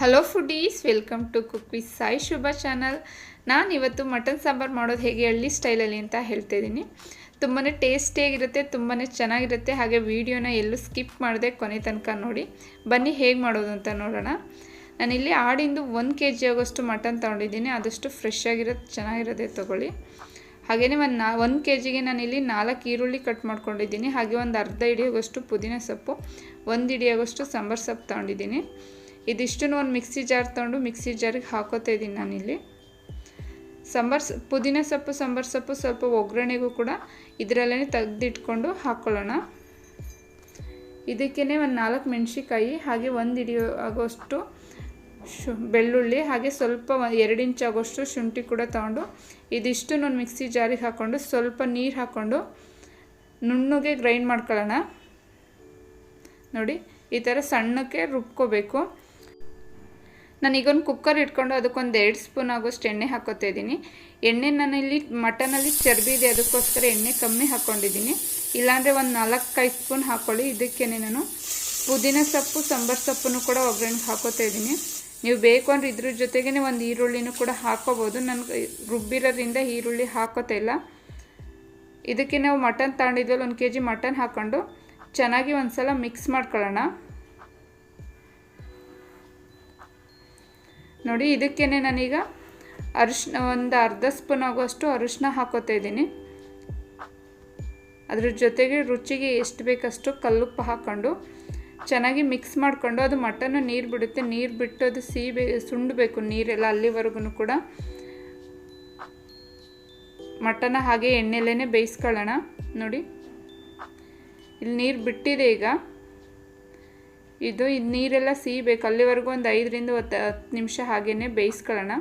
Hello foodies welcome to cook with Sai Shubha channel ನಾನು ಇವತ್ತು mutton sambar ಮಾಡೋದು ಹೇಗೆ ಹಳ್ಳಿ ಸ್ಟೈಲಲ್ಲಿ ಅಂತ ಹೇಳ್ತಾ ಇದ್ದೀನಿ. ತುಂಬಾ ಟೇಸ್ಟಿಯಾಗಿರುತ್ತೆ ತುಂಬಾ ಚೆನ್ನಾಗಿರುತ್ತೆ. ಹಾಗೆ ವೀಡಿಯೋನ ಎಲ್ಲೂ ಸ್ಕಿಪ್ ಮಾಡದೆ ಕೊನೆ ತನಕ ನೋಡಿ. ಬನ್ನಿ ಹೇಗೆ ಮಾಡೋದು ಅಂತ ನೋಡೋಣ. ನಾನಿಲ್ಲಿ ಆಡಿಂದು ಒಂದು ಕೆ ಜಿ ಆಗೋಷ್ಟು ಮಟನ್ ತೊಗೊಂಡಿದ್ದೀನಿ. ಆದಷ್ಟು ಫ್ರೆಶ್ ಆಗಿರೋದು ಚೆನ್ನಾಗಿರೋದೇ ತೊಗೊಳ್ಳಿ. ಹಾಗೆಯೇ ಒಂದು ನಾ, ಒಂದು ಕೆ ಜಿಗೆ ನಾನಿಲ್ಲಿ ನಾಲ್ಕು ಈರುಳ್ಳಿ ಕಟ್ ಮಾಡ್ಕೊಂಡಿದ್ದೀನಿ. ಹಾಗೆ ಒಂದು ಅರ್ಧ ಹಿಡಿಯೋಗಷ್ಟು ಪುದೀನ ಸೊಪ್ಪು, ಒಂದು ಹಿಡಿಯೋಗಷ್ಟು ಸಾಂಬಾರು ಸೊಪ್ಪು ತೊಗೊಂಡಿದ್ದೀನಿ. ಇದಿಷ್ಟನ್ನು ಒಂದು ಮಿಕ್ಸಿ ಜಾರ್ ತೊಗೊಂಡು ಮಿಕ್ಸಿ ಜಾರಿಗೆ ಹಾಕೋತಾ ಇದ್ದೀನಿ ನಾನಿಲ್ಲಿ. ಸಾಂಬಾರ್ ಪುದೀನ ಸೊಪ್ಪು, ಸಾಂಬಾರು ಸೊಪ್ಪು ಸ್ವಲ್ಪ ಒಗ್ಗರಣೆಗೂ ಕೂಡ ಇದರಲ್ಲೇ ತೆಗೆದಿಟ್ಕೊಂಡು ಹಾಕ್ಕೊಳ್ಳೋಣ ಇದಕ್ಕೇ ಒಂದು ನಾಲ್ಕು ಮೆಣಸಿಕಾಯಿ ಹಾಗೆ ಒಂದು ಹಿಡಿಯೋ ಆಗೋಷ್ಟು ಶು, ಬೆಳ್ಳುಳ್ಳಿ, ಹಾಗೆ ಸ್ವಲ್ಪ ಎರಡು ಇಂಚ್ ಆಗೋಷ್ಟು ಶುಂಠಿ ಕೂಡ ತೊಗೊಂಡು ಇದಿಷ್ಟು ನಾನು ಮಿಕ್ಸಿ ಜಾರಿಗೆ ಹಾಕ್ಕೊಂಡು ಸ್ವಲ್ಪ ನೀರು ಹಾಕ್ಕೊಂಡು ನುಣ್ಣಗೆ ಗ್ರೈಂಡ್ ಮಾಡ್ಕೊಳ್ಳೋಣ. ನೋಡಿ, ಈ ಥರ ಸಣ್ಣಕ್ಕೆ ರುಬ್ಕೋಬೇಕು. ನಾನೀಗೊಂದು ಕುಕ್ಕರ್ ಇಟ್ಕೊಂಡು ಅದಕ್ಕೊಂದು ಎರಡು ಸ್ಪೂನ್ ಆಗೋಷ್ಟು ಎಣ್ಣೆ ಹಾಕೋತಾ ಇದ್ದೀನಿ. ಎಣ್ಣೆ ನಾನಿಲ್ಲಿ ಮಟನಲ್ಲಿ ಚರ್ಬಿ ಇದೆ ಅದಕ್ಕೋಸ್ಕರ ಎಣ್ಣೆ ಕಮ್ಮಿ ಹಾಕ್ಕೊಂಡಿದ್ದೀನಿ ಇಲ್ಲಾಂದರೆ ಒಂದು ನಾಲ್ಕೈದು ಸ್ಪೂನ್ ಹಾಕ್ಕೊಳ್ಳಿ ಇದಕ್ಕೇ ನಾನು ಪುದೀನ ಸೊಪ್ಪು, ಸಾಂಬಾರು ಸೊಪ್ಪನ್ನು ಕೂಡ ಒಗ್ಗರಣೆಗೆ ಹಾಕೋತಾ ಇದ್ದೀನಿ. ನೀವು ಬೇಕು ಅಂದರೆ ಇದ್ರ ಜೊತೆಗೇ ಒಂದು ಈರುಳ್ಳಿನೂ ಕೂಡ ಹಾಕೋಬೋದು. ನನಗೆ ರುಬ್ಬಿರೋದ್ರಿಂದ ಈರುಳ್ಳಿ ಹಾಕೋತಾ ಇಲ್ಲ. ಇದಕ್ಕೆ ನಾವು ಮಟನ್ ತಗೊಂಡಿದ್ವಲ್ಲ ಒಂದು ಕೆ ಜಿ ಮಟನ್ ಹಾಕ್ಕೊಂಡು ಚೆನ್ನಾಗಿ ಒಂದು ಸಲ ಮಿಕ್ಸ್ ಮಾಡ್ಕೊಳ್ಳೋಣ. ನೋಡಿ ಇದಕ್ಕೇ ನಾನೀಗ ಅರಿಶಿನ, ಒಂದು ಅರ್ಧ ಸ್ಪೂನ್ ಆಗುವಷ್ಟು ಅರಿಶಿನ ಹಾಕೋತಾ ಇದ್ದೀನಿ. ಅದ್ರ ಜೊತೆಗೆ ರುಚಿಗೆ ಎಷ್ಟು ಬೇಕಷ್ಟು ಕಲ್ಲುಪ್ಪು ಹಾಕ್ಕೊಂಡು ಚೆನ್ನಾಗಿ ಮಿಕ್ಸ್ ಮಾಡಿಕೊಂಡು ಅದು ಮಟನ್ನು ನೀರು ಬಿಡುತ್ತೆ. ನೀರು ಬಿಟ್ಟು ಅದು ಸೀಬೆ ಸುಂಡಬೇಕು ನೀರೆಲ್ಲ ಅಲ್ಲಿವರೆಗೂ ಕೂಡ. ಮಟನ ಹಾಗೆ ಎಣ್ಣೆಲೇ ಬೇಯಿಸ್ಕೊಳ್ಳೋಣ. ನೋಡಿ, ಇಲ್ಲಿ ನೀರು ಬಿಟ್ಟಿದೆ ಈಗ. ಇದು ಇದು ನೀರೆಲ್ಲ ಸೀಬೇಕು. ಅಲ್ಲಿವರೆಗೂ ಒಂದು ಐದರಿಂದ ಹತ್ತು ಹತ್ತು ನಿಮಿಷ ಹಾಗೇ ಬೇಯಿಸ್ಕೊಳ್ಳೋಣ.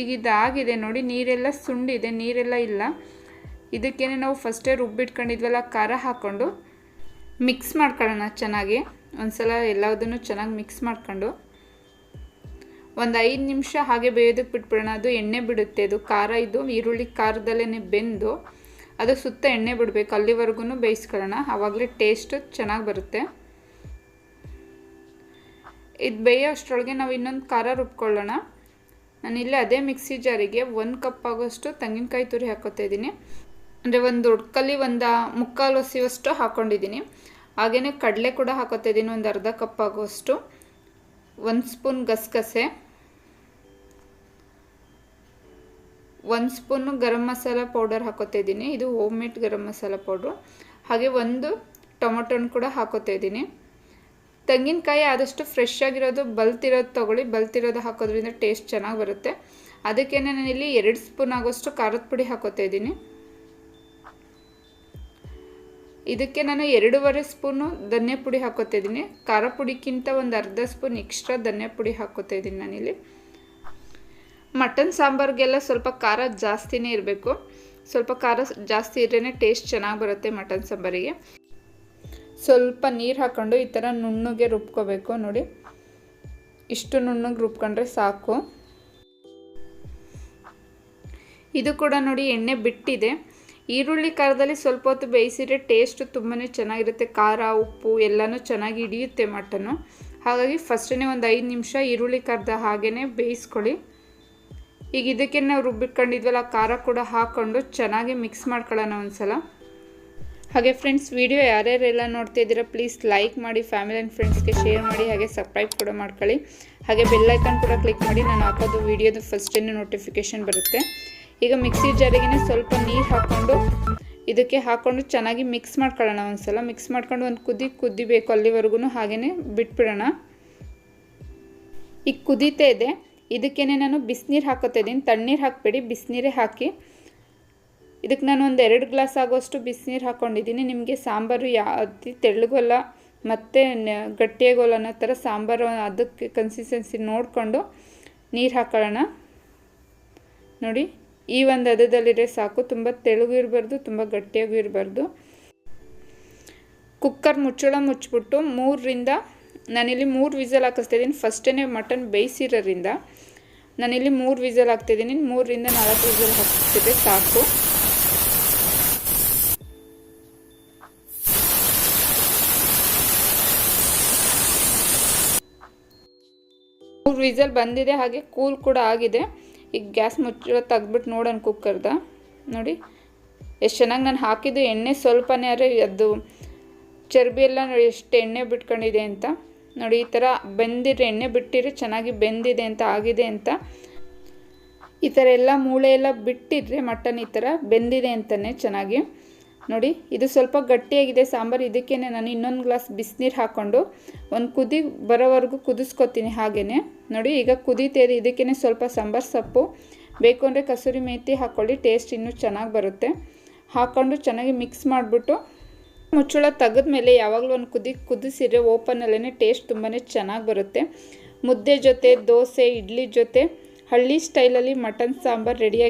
ಈಗ ಇದಾಗಿದೆ ನೋಡಿ, ನೀರೆಲ್ಲ ಸುಂಡಿದೆ, ನೀರೆಲ್ಲ ಇಲ್ಲ. ಇದಕ್ಕೇನೆ ನಾವು ಫಸ್ಟೇ ರುಬ್ಬಿಟ್ಕೊಂಡಿದ್ವಲ್ಲ, ಖಾರ ಹಾಕ್ಕೊಂಡು ಮಿಕ್ಸ್ ಮಾಡ್ಕೊಳ್ಳೋಣ ಚೆನ್ನಾಗಿ. ಒಂದ್ಸಲ ಎಲ್ಲದನ್ನು ಚೆನ್ನಾಗಿ ಮಿಕ್ಸ್ ಮಾಡ್ಕೊಂಡು. ಒಂದು ಐದು ನಿಮಿಷ ಹಾಗೆ ಬೇಯೋದಕ್ಕೆ ಬಿಟ್ಬಿಡೋಣ. ಅದು ಎಣ್ಣೆ ಬಿಡುತ್ತೆ, ಅದು ಖಾರ. ಇದು ಈರುಳ್ಳಿ ಖಾರದಲ್ಲೇ ಬೆಂದು ಅದು ಸುತ್ತ ಎಣ್ಣೆ ಬಿಡಬೇಕು ಅಲ್ಲಿವರೆಗೂ ಬೇಯಿಸ್ಕೊಳ್ಳೋಣ. ಆವಾಗಲೇ ಟೇಸ್ಟು ಚೆನ್ನಾಗಿ ಬರುತ್ತೆ. ಇದು ಬೇಯೋ ಅಷ್ಟರೊಳಗೆ ನಾವು ಇನ್ನೊಂದು ಖಾರ ರುಬ್ಕೊಳ್ಳೋಣ. ನಾನಿಲ್ಲೇ ಅದೇ ಮಿಕ್ಸಿ ಜಾರಿಗೆ ಒಂದು ಕಪ್ ಆಗೋಷ್ಟು ತೆಂಗಿನಕಾಯಿ ತುರಿ ಹಾಕೋತಾ ಇದ್ದೀನಿ. ಅಂದರೆ ಒಂದು ಉಡ್ಕಲ್ಲಿ ಒಂದು ಮುಕ್ಕಾಲು ಹಸಿಯುವಷ್ಟು ಹಾಕ್ಕೊಂಡಿದ್ದೀನಿ ಹಾಗೆಯೇ ಕಡಲೆ ಕೂಡ ಹಾಕೋತಾ ಇದ್ದೀನಿ ಒಂದು ಅರ್ಧ ಕಪ್ ಆಗೋಷ್ಟು. ಒಂದು ಸ್ಪೂನ್ ಗಸಗಸೆ. ಒಂದು ಸ್ಪೂನು ಗರಂ ಮಸಾಲ ಪೌಡರ್ ಹಾಕೋತಾ ಇದ್ದೀನಿ. ಇದು home made garam masala powder. ಹಾಗೆ ಒಂದು ಟೊಮೊಟೊನ ಕೂಡ ಹಾಕೋತಾ ಇದ್ದೀನಿ. ತೆಂಗಿನಕಾಯಿ ಆದಷ್ಟು ಫ್ರೆಶ್ ಆಗಿರೋದು ಬಲ್ತಿರೋದು ತೊಗೊಳ್ಳಿ. ಬಲ್ತಿರೋದು ಹಾಕೋದ್ರಿಂದ ಟೇಸ್ಟ್ ಚೆನ್ನಾಗಿ ಬರುತ್ತೆ. ಅದಕ್ಕೇ ನಾನಿಲ್ಲಿ ಎರಡು ಸ್ಪೂನ್ ಆಗೋಷ್ಟು ಖಾರದ ಪುಡಿ ಹಾಕೋತಾ ಇದ್ದೀನಿ. ಇದಕ್ಕೆ ನಾನು ಎರಡೂವರೆ ಸ್ಪೂನು ಧನ್ಯ ಪುಡಿ ಹಾಕೋತಾ ಇದ್ದೀನಿ. ಖಾರ ಪುಡಿಕ್ಕಿಂತ ಒಂದು ಅರ್ಧ ಸ್ಪೂನ್ ಎಕ್ಸ್ಟ್ರಾ ಧನ್ಯ ಪುಡಿ ಹಾಕೋತಾ ಇದ್ದೀನಿ ನಾನಿಲ್ಲಿ. ಮಟನ್ ಸಾಂಬಾರಿಗೆಲ್ಲ ಸ್ವಲ್ಪ ಖಾರ ಜಾಸ್ತಿನೇ ಇರಬೇಕು. ಸ್ವಲ್ಪ ಖಾರ ಜಾಸ್ತಿ ಇದ್ರೇ ಟೇಸ್ಟ್ ಚೆನ್ನಾಗಿ ಬರುತ್ತೆ ಮಟನ್ ಸಾಂಬಾರಿಗೆ. ಸ್ವಲ್ಪ ನೀರು ಹಾಕ್ಕೊಂಡು ಈ ಥರ ನುಣ್ಣಗೆ ರುಬ್ಕೋಬೇಕು ನೋಡಿ. ಇಷ್ಟು ನುಣ್ಣಗೆ ರುಬ್ಕೊಂಡ್ರೆ ಸಾಕು. ಇದು ಕೂಡ ನೋಡಿ ಎಣ್ಣೆ ಬಿಟ್ಟಿದೆ. ಈರುಳ್ಳಿ ಖಾರದಲ್ಲಿ ಸ್ವಲ್ಪ ಹೊತ್ತು ಬೇಯಿಸಿದ್ರೆ ಟೇಸ್ಟ್ ತುಂಬಾ ಚೆನ್ನಾಗಿರುತ್ತೆ. ಖಾರ, ಉಪ್ಪು ಎಲ್ಲನೂ ಚೆನ್ನಾಗಿ ಹಿಡಿಯುತ್ತೆ ಮಟನ್ನು ಹಾಗಾಗಿ ಫಸ್ಟೇ ಒಂದು ಐದು ನಿಮಿಷ ಈರುಳ್ಳಿ ಕರ್ದ ಹಾಗೇ ಬೇಯಿಸ್ಕೊಳ್ಳಿ. ಈಗ ಇದಕ್ಕೆ ನಾವು ರುಬ್ಬಿಟ್ಕೊಂಡಿದ್ವಲ್ಲ, ಖಾರ ಕೂಡ ಹಾಕ್ಕೊಂಡು ಚೆನ್ನಾಗಿ ಮಿಕ್ಸ್ ಮಾಡ್ಕೊಳ್ಳೋಣ ಒಂದ್ಸಲ. ಹಾಗೆ ಫ್ರೆಂಡ್ಸ್ ವಿಡಿಯೋ ಯಾರ್ಯಾರೆಲ್ಲ ನೋಡ್ತಾ ಇದ್ದೀರಾ ಪ್ಲೀಸ್ ಲೈಕ್ ಮಾಡಿ ಫ್ಯಾಮಿಲಿ ಆ್ಯಂಡ್ ಫ್ರೆಂಡ್ಸ್ಗೆ ಶೇರ್ ಮಾಡಿ, ಹಾಗೆ ಸಬ್ಸ್ಕ್ರೈಬ್ ಕೂಡ ಮಾಡ್ಕೊಳ್ಳಿ. ಹಾಗೆ ಬೆಲ್ಲೈಕನ್ ಕೂಡ ಕ್ಲಿಕ್ ಮಾಡಿ, ನಾನು ಹಾಕೋದು ವೀಡಿಯೋದು ಫಸ್ಟೇ ನೋಟಿಫಿಕೇಷನ್ ಬರುತ್ತೆ. ಈಗ ಮಿಕ್ಸಿ ಜಾರಿಗೆ ಸ್ವಲ್ಪ ನೀರು ಹಾಕ್ಕೊಂಡು ಇದಕ್ಕೆ ಹಾಕ್ಕೊಂಡು ಚೆನ್ನಾಗಿ ಮಿಕ್ಸ್ ಮಾಡ್ಕೊಳ್ಳೋಣ ಒಂದ್ಸಲ. ಮಿಕ್ಸ್ ಮಾಡ್ಕೊಂಡು ಒಂದು ಕುದಿ ಕುದಿಬೇಕು ಅಲ್ಲಿವರೆಗೂ ಹಾಗೆಯೇ ಬಿಟ್ಬಿಡೋಣ. ಈಗ ಕುದೀತೇ ಇದೆ. ಇದಕ್ಕೇ ನಾನು ಬಿಸಿನೀರು ಹಾಕೋತಿದ್ದೀನಿ ತಣ್ಣೀರು ಹಾಕಬೇಡಿ, ಬಿಸಿನೀರೇ ಹಾಕಿ. ಇದಕ್ಕೆ ನಾನು ಒಂದು ಎರಡು ಗ್ಲಾಸ್ ಆಗೋಷ್ಟು ಬಿಸಿನೀರು ಹಾಕ್ಕೊಂಡಿದ್ದೀನಿ ನಿಮಗೆ ಸಾಂಬಾರು ಯಾವ್ದು ತೆಳ್ಳಗೋಲ್ಲ ಮತ್ತು ಗಟ್ಟಿಯಾಗೋಲ್ಲ ಅನ್ನೋ ಥರ ಸಾಂಬಾರು ಅದಕ್ಕೆ ಕನ್ಸಿಸ್ಟೆನ್ಸಿ ನೋಡಿಕೊಂಡು ನೀರು ಹಾಕೊಳ್ಳೋಣ. ನೋಡಿ, ಈ ಒಂದು ಅದದಲ್ಲಿರೇ ಸಾಕು. ತುಂಬ ತೆಳುಗು ಇರಬಾರ್ದು, ತುಂಬ ಗಟ್ಟಿಯಾಗೂ ಇರಬಾರ್ದು. ಕುಕ್ಕರ್ ಮುಚ್ಚಳ ಮುಚ್ಚಿಬಿಟ್ಟು ಮೂರರಿಂದ ನಾನಿಲ್ಲಿ ಮೂರು ವಿಸಲ್ ಹಾಕಿಸ್ತಿದ್ದೀನಿ ಫಸ್ಟೇ ಮಟನ್ ಬೇಯಿಸಿರೋದ್ರಿಂದ ನಾನಿಲ್ಲಿ ಮೂರು ವಿಸಲ್ ಹಾಕ್ತಿದ್ದೀನಿ ಮೂರರಿಂದ ನಾಲ್ಕು ವಿಸಲ್ ಹಾಕ್ತಿದ್ದೆ ಸಾಕು. ಮೂರು ವಿಸಲ್ ಬಂದಿದೆ. ಹಾಗೆ ಕೂಲ್ ಕೂಡ ಆಗಿದೆ. ಈಗ ಗ್ಯಾಸ್ ಮುಚ್ಚಿರೋ ತೆಗ್ದ್ಬಿಟ್ಟು ನೋಡೋಣ ಕುಕ್ಕರ್ದ. ನೋಡಿ, ಎಷ್ಟು ಚೆನ್ನಾಗಿ ನಾನು ಹಾಕಿದ್ದು. ಎಣ್ಣೆ ಸ್ವಲ್ಪನೇ ಆದರೆ ಅದು ಚರ್ಬಿ ಎಲ್ಲ ಎಷ್ಟು ಎಣ್ಣೆ ಬಿಟ್ಕೊಂಡಿದೆ ಅಂತ. ನೋಡಿ, ಈ ಥರ ಬೆಂದಿದ್ರೆ ಎಣ್ಣೆ ಬಿಟ್ಟಿದ್ರೆ ಚೆನ್ನಾಗಿ ಬೆಂದಿದೆ ಅಂತ, ಆಗಿದೆ ಅಂತ. ಈ ಥರ ಎಲ್ಲ ಮೂಳೆ ಎಲ್ಲ ಬಿಟ್ಟಿದ್ರೆ ಮಟನ್ ಈ ಥರ ಬೆಂದಿದೆ ಅಂತಲೇ ಚೆನ್ನಾಗಿ. ನೋಡಿ, ಇದು ಸ್ವಲ್ಪ ಗಟ್ಟಿಯಾಗಿದೆ ಸಾಂಬಾರು. ಇದಕ್ಕೇ ನಾನು ಇನ್ನೊಂದು ಗ್ಲಾಸ್ ಬಿಸಿನೀರು ಹಾಕ್ಕೊಂಡು ಒಂದು ಕುದಿ ಬರೋವರೆಗೂ ಕುದಿಸ್ಕೊತೀನಿ ಹಾಗೆಯೇ ನೋಡಿ, ಈಗ ಕುದೀತೇರಿ ಇದಕ್ಕೇ ಸ್ವಲ್ಪ ಸಾಂಬಾರು ಸೊಪ್ಪು. ಬೇಕು ಅಂದರೆ ಕಸೂರಿ ಮೇಥಿ ಹಾಕ್ಕೊಳ್ಳಿ ಟೇಸ್ಟ್ ಇನ್ನೂ ಚೆನ್ನಾಗಿ ಬರುತ್ತೆ. ಹಾಕ್ಕೊಂಡು ಚೆನ್ನಾಗಿ ಮಿಕ್ಸ್ ಮಾಡಿಬಿಟ್ಟು ಮುಚ್ಚಳ ತೆಗೆದ ಮೇಲೆ ಯಾವಾಗಲೂ ಒಂದು ಕುದಿ ಕುದಿಸಿದ್ರೆ ಓಪನಲ್ಲೇ ಟೇಸ್ಟ್ ತುಂಬಾ ಚೆನ್ನಾಗಿ ಬರುತ್ತೆ. ಮುದ್ದೆ ಜೊತೆ, ದೋಸೆ, ಇಡ್ಲಿ ಜೊತೆ, ಹಳ್ಳಿ ಸ್ಟೈಲಲ್ಲಿ ಮಟನ್ ಸಾಂಬಾರು ರೆಡಿಯಾಗಿ